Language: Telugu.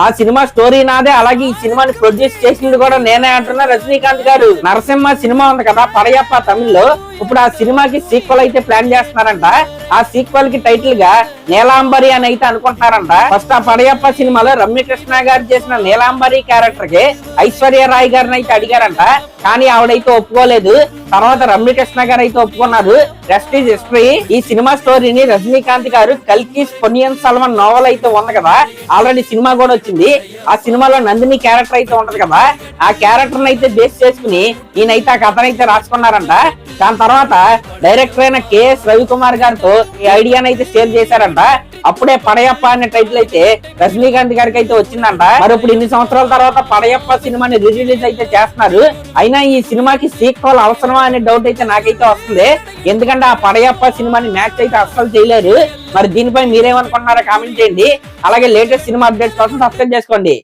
ఆ సినిమా స్టోరీ నాదే. అలాగే ఈ సినిమాని ప్రొడ్యూస్ చేసింది కూడా నేనే అంటున్నా రజనీకాంత్ గారు. నరసింహ సినిమా ఉంది కదా పడయప్ప తమిళ్ళో. ఇప్పుడు ఆ సినిమాకి సీక్వెల్ అయితే ప్లాన్ చేస్తున్నారంట. ఆ సీక్వెల్కి టైటిల్గా నీలాంబరి అని అయితే అనుకుంటున్నారంట. ఫస్ట్ ఆ పడయప్ప సినిమాలో రమ్యకృష్ణ గారు చేసిన నీలాంబరి క్యారెక్టర్కి ఐశ్వర్య రాయ్ గారిని అయితే అడిగారంట. కానీ ఆవిడైతే ఒప్పుకోలేదు. తర్వాత రమ్యకృష్ణ గారు అయితే ఒప్పుకున్నారు. రెస్ట్ ఈజ్ హిస్టరీ ఈ సినిమా స్టోరీని రజనీకాంత్ గారు కల్కి పొనియన్ సల్మాన్ నోవల్ అయితే ఉంది కదా. ఆల్రెడీ సినిమా కూడా వచ్చింది. ఆ సినిమాలో నందిని క్యారెక్టర్ అయితే ఉంటది కదా. ఆ క్యారెక్టర్ అయితే బేస్ చేసుకుని ఈయనైతే ఆ కథనైతే రాసుకున్నారంట. దాని తర్వాత తర్వాత డైరెక్టర్ అయిన కేఎస్ రవికుమార్ గారితో ఈ ఐడియాని అయితే షేర్ చేశారంట. అప్పుడే పడయప్ప అనే టైటిల్ అయితే రజనీకాంత్ గారికి అయితే వచ్చిందంట. మరి ఇప్పుడు ఇన్ని సంవత్సరాల తర్వాత పడయప్ప సినిమాని రిలీజ్ అయితే చేస్తున్నారు. అయినా ఈ సినిమాకి సీక్వల్ అవసరమా అనే డౌట్ అయితే నాకైతే వస్తుంది. ఎందుకంటే ఆ పడయప్ప సినిమాని మ్యాచ్ అయితే అస్సలు చేయలేరు. మరి దీనిపై మీరేమనుకుంటున్నారో కామెంట్ చేయండి. అలాగే లేటెస్ట్ సినిమా అప్డేట్స్ కోసం సబ్స్క్రైబ్ చేసుకోండి.